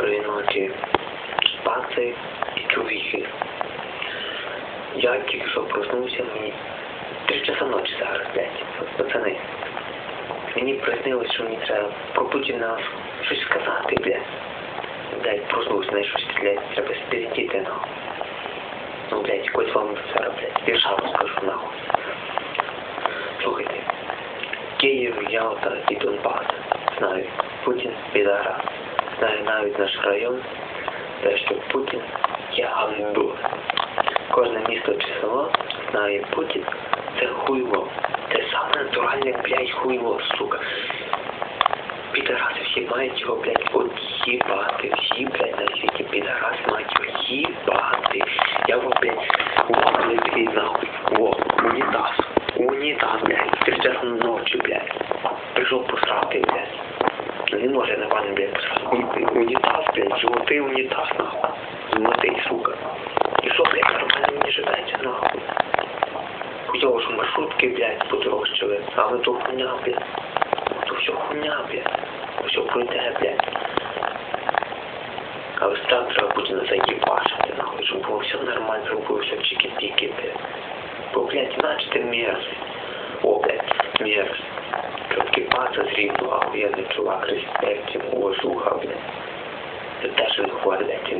доброї ночі, паци і чоловіки. Я тільки що проснувся, мені три часа ночі зараз, блядь, пацани. Мені приснилось, що мені треба про Путіна щось сказати, блядь. Блядь, проснувся, знаєш, щось, блядь, треба спіздіти, нахуй. Ну, блядь, якось вам зараз, блядь, вірша розкажу, нахуй. Слухайте. Київ, Ялта і Донбас. Знаю, Путін підара. Знає навіть наш район, що Путін є гандон. Кожне місто чи село знає Путін, це хуйло. Це саме натуральне, блядь, хуйло, сука. Підараси всі мають його, блядь, от їбати. Всі, блядь, на світі підараси мають його їбати. Я його, блядь, во, блядь, такий нахуй. Во, унітаз. Унітаз, блядь. Три часа ночі, блядь. Прийшов посрати, блядь. Не може нормально, блядь, посрати. У- Унітаз, блядь, животий унітаз, нахуй. Змотий, сука. І що, блядь, нормально мені живеться, нахуй. Хуйово, що маршрутки, блядь, подорожчали. Але то хуйня, блядь. То все хуйня, блядь. То все пройде, блядь. Але страх треба Путіна заїбашити, нахуй, щоб було все нормально, щоб було все чики-піки, блядь. Бо, блядь, іначе ти мерзость. О, блядь, мерзость. Patrząc widła, Jezu czuła Chryste, ciepło słuchał mnie. Zdarzył chwalę Cię,